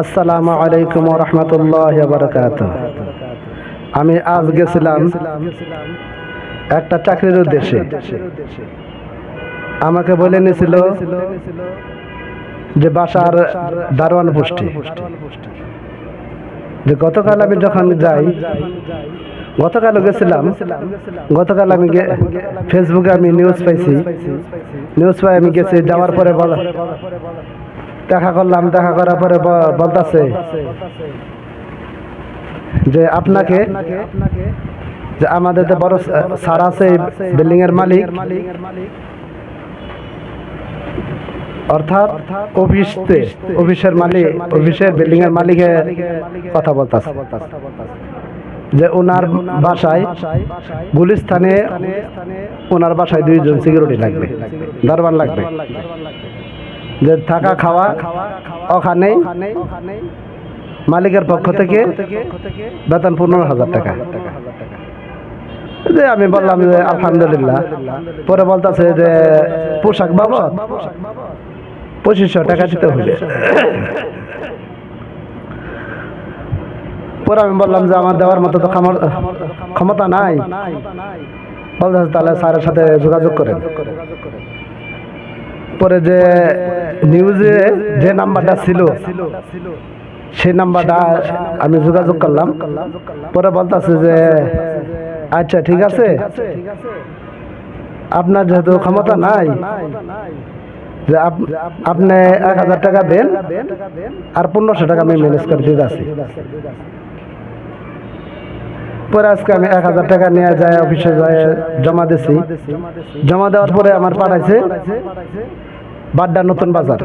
আসসালামু আলাইকুম রহমতুল্লাহ বারকাত আমি আজ গেছিলাম একটা চাকরির উদ্দেশ্যে। আমাকে বলে নিয়েছিল যে বাসার দারোয়ান পুষ্টি যে গতকাল আমি যখন যাই, গতকালও গেছিলাম, গতকাল আমি ফেসবুকে আমি নিউজ পাইছি। নিউজ পাই আমি গেছি, যাওয়ার পরে বল দেখা করলাম, দেখা করার পরে বলতাছে যে আপনাকে, যে আমাদের যে বড় স্যার আছে বিল্ডিং এর মালিক, অর্থাৎ অফিসতে, অফিসের মালিক, অফিসের বিল্ডিং এর মালিকের কথা বলতাছে। যে ওনার বাসায় গুলিস্তানে ওনার বাসায় দুইজন সিকিউরিটি লাগবে, দরবার লাগবে। যে থাকা খাওয়া ওখানেই মালিকের পক্ষ থেকে বেতন পনেরো হাজার টাকা। যে আমি বললাম যে আলহামদুলিল্লাহ। পরে বলতেছে যে পোশাক বাবদ পঁচিশশো টাকা দিতে হবে পরে আমি বললাম যে আমার দেওয়ার মতো তো ক্ষমা- ক্ষমতা নাই। বলতেছে তাহলে স্যারের সাথে যোগাযোগ করেন। পরে যে নিউজে যে নাম্বারটা ছিল, সেই নাম্বারটা আমি যোগাযোগ করলাম। পরে বলতেছে যে আচ্ছা ঠিক আছে। আপনার যেহেতু ক্ষমতা নাই, যে আপনি এক হাজার টাকা দেন, আর পনেরোশো টাকা আমি ম্যানেজ করে দিতে আছি পরে আজকে আমি এক হাজার টাকা নিয়ে যায় অফিসে যায় জমা দিছি। জমা দেওয়ার পরে আমার পাঠাইছে বাড্ডা নতুন বাজার।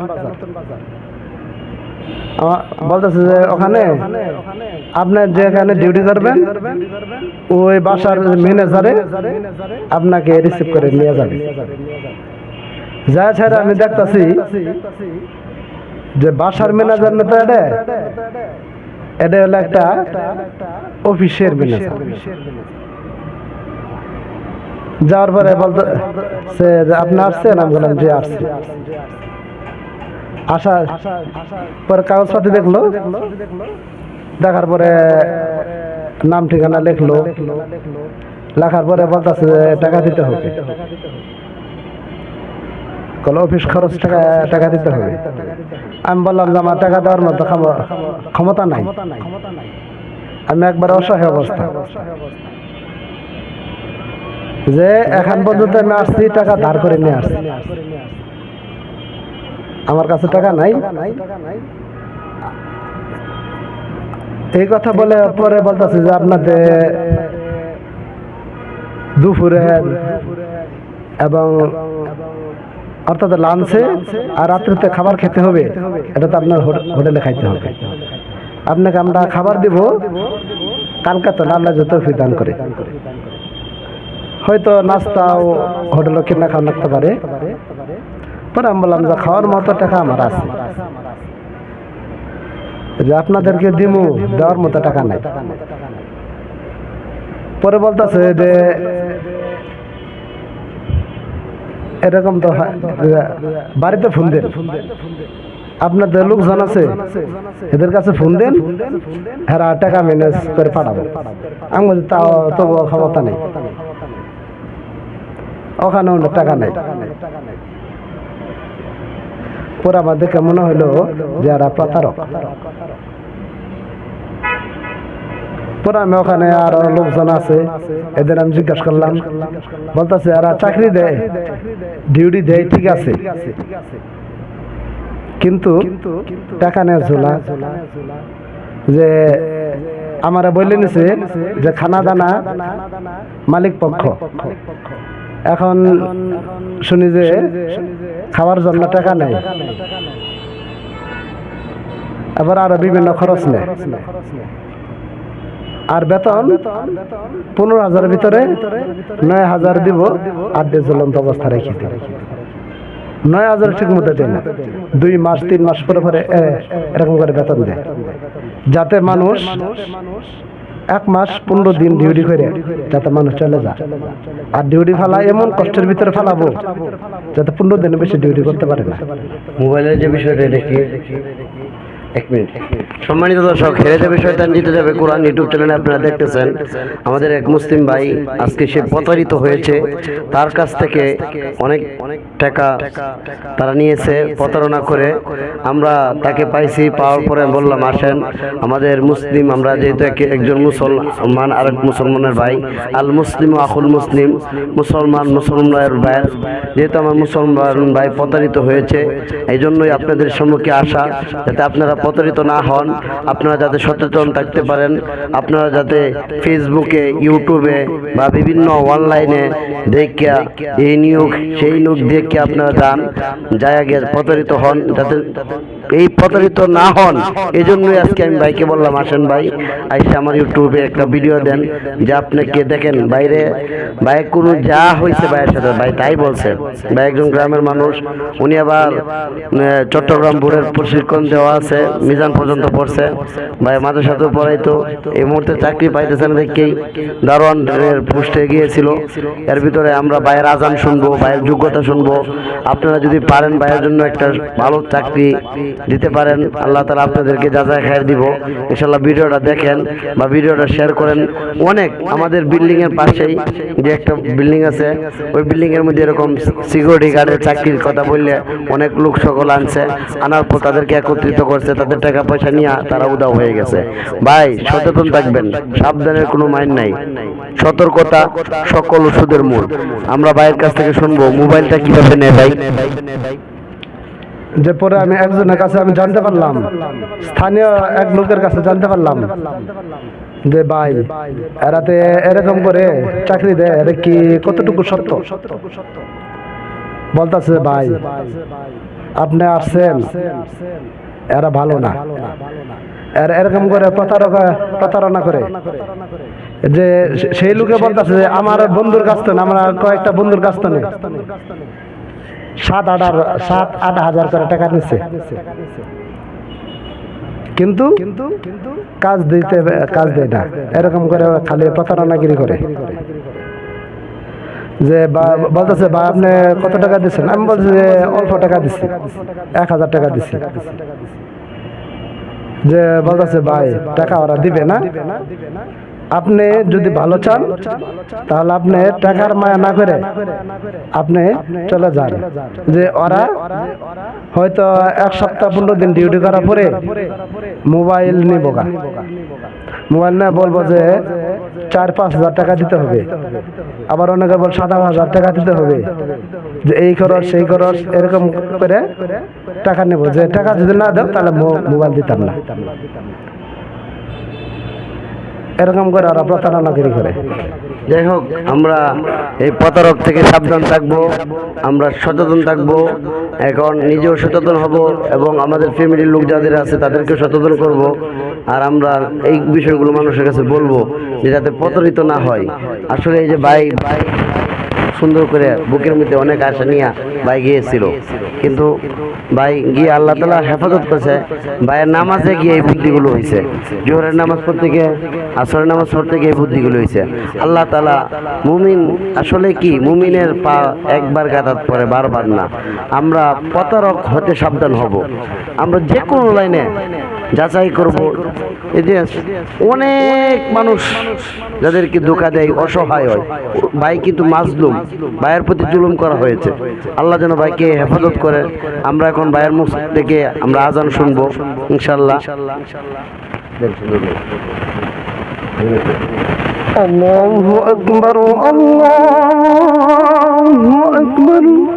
বলতেছে যে ওখানে আপনি যেখানে ডিউটি করবেন ওই বাসার ম্যানেজারে আপনাকে রিসিভ করে নিয়ে যাবে। যা ছাড়া আমি দেখতাছি যে বাসার ম্যানেজার না তো এটা হলো একটা অফিসের ম্যানেজার যাওয়ার পরে বলতে আপনি আসছেন? আমি বললাম যে আসছি। আসা পরে কাগজপাতি দেখল। দেখার পরে নাম ঠিকানা লিখলো। লেখার পরে বলতেছে টাকা দিতে হবে। কল অফিস খরচ টাকা টাকা দিতে হবে। আমি বললাম যে আমার টাকা দেওয়ার মতো ক্ষমতা নাই। আমি একবার অসহায় অবস্থা। যে এখন পর্যন্ত আমি আসছি, টাকা ধার করে নিয়ে আসছি। আমার কাছে টাকা নাই। এই কথা বলে পরে বলতেছে যে আপনাদের দুপুরে এবং অর্থাৎ লাঞ্চে আর রাত্রিতে খাবার খেতে হবে এটা তো আপনার হোটেলে খাইতে হবে। আপনাকে আমরা খাবার দিব, কালকে তো আল্লাহ যত দান করে। হয়তো নাস্তাও হোটেলে কিনা খাওয়া লাগতে পারে। পরে আমি বললাম যে খাওয়ার মতো টাকা আমার আছে। যে আপনাদেরকে দিমু, দেওয়ার মতো টাকা নাই। পরে বলতেছে যে এরকম তো বাড়িতে ফোন দেন। আপনাদের লোকজন আছে? এদের কাছে ফোন দেন। হ্যাঁ টাকা ম্যানেজ করে পাঠাবো। আমি বলছি তাও তবু ক্ষমতা নেই। ওখানে অন্য টাকা নেই। পরে দেখে মনে হলো যে এরা প্রতারক। পরে আমি ওখানে আরও লোকজন আছে, এদের আমি জিজ্ঞাসা করলাম, বলতেছে, এরা চাকরি দেয়, ডিউটি দেয়, ঠিক আছে। কিন্তু টাকা নেয় ঝোলা, যে আমারা বললে নিছে যে খানা দানা মালিক পক্ষ। এখন শুনি যে খাওয়ার জন্য টাকা নেই। আবার আরও বিভিন্ন খরচ নেই আর বেতন পনেরো হাজারের ভিতরে নয় হাজার দিব। আর দিয়ে জ্বলন্ত অবস্থা রেখে দিব নয় হাজার ঠিক মতো দেয় না দুই মাস, তিন মাস পরে পরে এরকম করে বেতন দেয়। যাতে মানুষ এক মাস পনেরো দিন ডিউটি করে, যাতে মানুষ চলে যায়। আর ডিউটি ফেলা এমন কষ্টের ভিতরে ফেলাবো, যাতে পনেরো দিনের বেশি ডিউটি করতে পারে না। মোবাইলের যে বিষয়টা কি? এক মিনিট। সম্মানিত দর্শক হেরে যাবে শয়তান জিতে যাবে কোরআন ইউটিউব চ্যানেলে আপনারা দেখতেছেন। আমাদের এক মুসলিম ভাই আজকে সে প্রতারিত হয়েছে। তার কাছ থেকে অনেক অনেক টাকা তারা নিয়েছে প্রতারণা করে। আমরা তাকে পাইছি পাওয়ার পরে বললাম আসেন আমাদের মুসলিম আমরা যেহেতু এক- একজন মুসলমান আরেক মুসলমানের ভাই। আল মুসলিম ও আকুল মুসলিম। মুসলমান মুসলমানের ভাই। যেহেতু আমার মুসলমান ভাই প্রতারিত হয়েছে এই জন্যই আপনাদের সম্মুখে আসা যাতে আপনারা প্রতারিত না হন। আপনারা যাতে সচেতন থাকতে পারেন। আপনারা যাতে ফেসবুকে, ইউটিউবে বা বিভিন্ন অনলাইনে দেখিয়া এই নিয়োগ, সেই নিয়োগ দেখে আপনারা যান। যায় আগে প্রতারিত হন, যাতে এই প্রতারিত না হন এই জন্যই আজকে আমি ভাইকে বললাম, আসেন ভাই, আইসে আমার ইউটিউবে একটা ভিডিও দেন যে আপনাকে দেখেন? বাইরে ভাই, কোনো যা হয়েছে ভাইয়ের সাথে, ভাই তাই বলছে। ভাই একজন গ্রামের মানুষ, উনি আবার চট্টগ্রাম বোর্ডের প্রশিক্ষণ দেওয়া আছে। মিজান পর্যন্ত পড়ছে। ভাই, মাঝে সাথে পড়াইতো এই মুহূর্তে চাকরি পাইতেছে না দেখেই দারোয়ানের পোস্টে গিয়েছিল। এর ভিতরে আমরা ভাইয়ের আজান শুনব, ভাইয়ের যোগ্যতা শুনব। আপনারা যদি পারেন ভাইয়ের জন্য একটা ভালো চাকরি দিতে পারেন। আল্লাহ তালা আপনাদেরকে যা যা খাই দিব। ইনশাল্লাহ ভিডিওটা দেখেন বা ভিডিওটা শেয়ার করেন। অনেক আমাদের বিল্ডিং এর পাশেই যে একটা বিল্ডিং আছে, ওই বিল্ডিং এর মধ্যে এরকম সিকিউরিটি গার্ডের চাকরির কথা বললে অনেক লোক সকল আনছে। আনার পর তাদেরকে একত্রিত করছে। তাদের টাকা পয়সা নিয়ে তারা উদাও হয়ে গেছে। ভাই, সচেতন থাকবেন। সাবধানের কোনো মাইন নাই। সতর্কতা সকল ওষুধের মূল। আমরা ভাইয়ের কাছ থেকে শুনব, মোবাইলটা কীভাবে নেয় ভাই? যে পরে আমি একজনের কাছে আমি জানতে পারলাম। স্থানীয় এক লোকের কাছে জানতে পারলাম। যে ভাই, এরাতে এরকম করে চাকরি দেয়, এটা কি কতটুকু সত্য? বলতেছে, ভাই, আপনি আসছেন। এরা ভালো না। এরা এরকম করে প্রতারকা প্রতারণা করে। যে সেই লোকে বলতেছে যে, আমার বন্ধুর কাছ থেকে আমরা কয়েকটা বন্ধুর কাছ থেকে সাত আট আর- সাত আট হাজার করে টাকা নিচ্ছে কিন্তু কাজ দিতে কাজ দেয় না। এরকম করে খালি প্রতারণাগিরি করে। যে বলতেছে, বা আপনি কত টাকা দিচ্ছেন আমি বলছি যে, অল্প টাকা দিচ্ছি এক হাজার টাকা দিচ্ছি যে বলতেছে, ভাই, টাকা ওরা দিবে না। আপনি যদি ভালো চান, তাহলে আপনি টাকার মায়া না করে আপনি চলে যান। যে ওরা হয়তো এক সপ্তাহ পনেরো দিন ডিউটি করার পরে মোবাইল নিব গা মোবাইল না বলব যে চার, পাঁচ হাজার টাকা দিতে হবে। আবার অনেকে বল সাত হাজার টাকা দিতে হবে। যে এই খরচ, সেই খরচ, এরকম করে টাকা নেব। যে টাকা যদি না দাও, তাহলে মোবাইল দিতাম না। এরকম করে ওরা প্রতারণাগিরি করে। যাই হোক, আমরা এই প্রতারক থেকে সাবধান থাকব, আমরা সচেতন থাকব, এখন নিজেও সচেতন হব এবং আমাদের ফ্যামিলির লোক যাদের আছে তাদেরকে সচেতন করব। আর আমরা এই বিষয়গুলো মানুষের কাছে বলব যে যাতে প্রতারিত না হয়। আসলে এই যে বাইক ভাই সুন্দর করে বুকের মধ্যে অনেক আশা নিয়ে ভাই গিয়েছিল। কিন্তু ভাই গিয়ে আল্লাহ তালা হেফাজত করছে, ভাইয়ের নামাজে গিয়ে এই বুদ্ধিগুলো হয়েছে জোহরের নামাজ পড়তে গিয়ে, আসরের নামাজ পড়তে গিয়ে এই বুদ্ধিগুলো হয়েছে আল্লাহ তালা মুমিন আসলে কি, মুমিনের পা একবার গাতাত পরে, বারবার না। আমরা প্রতারক হতে সাবধান হব। আমরা যে কোনো লাইনে যাচাই করব। অনেক মানুষ যাদেরকে ধোকা দেয় অসহায় হয়। ভাই কিন্তু মাজলুম। ভাইয়ের প্রতি জুলুম করা হয়েছে। আল্লাহ যেন ভাইকে হেফাজত করে। আমরা এখন ভাইয়ের মুখ থেকে আমরা আজান শুনব ইনশাল্লাহ আল্লাহু আকবার আল্লাহু আকবার।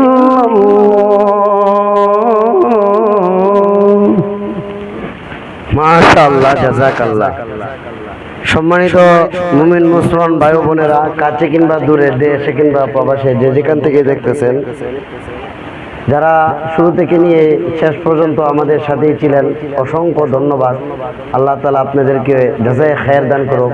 সম্মানিত মুমিন, মুসলমান ভাই বোনেরা, কাছে কিংবা দূরে, দেশে কিংবা প্রবাসে, যে যেখান থেকে দেখতেছেন যারা শুরু থেকে নিয়ে শেষ পর্যন্ত আমাদের সাথেই ছিলেন, অসংখ্য ধন্যবাদ। আল্লাহ তালা আপনাদেরকে যাচাই খায়ের দান করুক।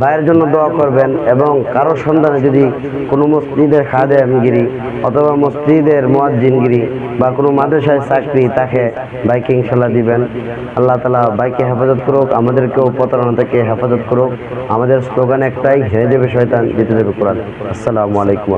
ভাইয়ের জন্য দোয়া করবেন এবং কারও সন্ধানে যদি কোনো মসজিদের খাদেমগিরি অথবা মসজিদের মোয়াজ্জিনগিরি বা কোনো মাদ্রাসায় চাকরি, তাকে বাইকে ইনশাল্লাহ দিবেন। আল্লাহ তালা বাইকে হেফাজত করুক, আমাদেরকেও প্রতারণা থেকে হেফাজত করুক। আমাদের স্লোগান একটাই, হেরে দেবে শয়তান, জিতে দেবে কোরআন। আসসালামু আলাইকুম।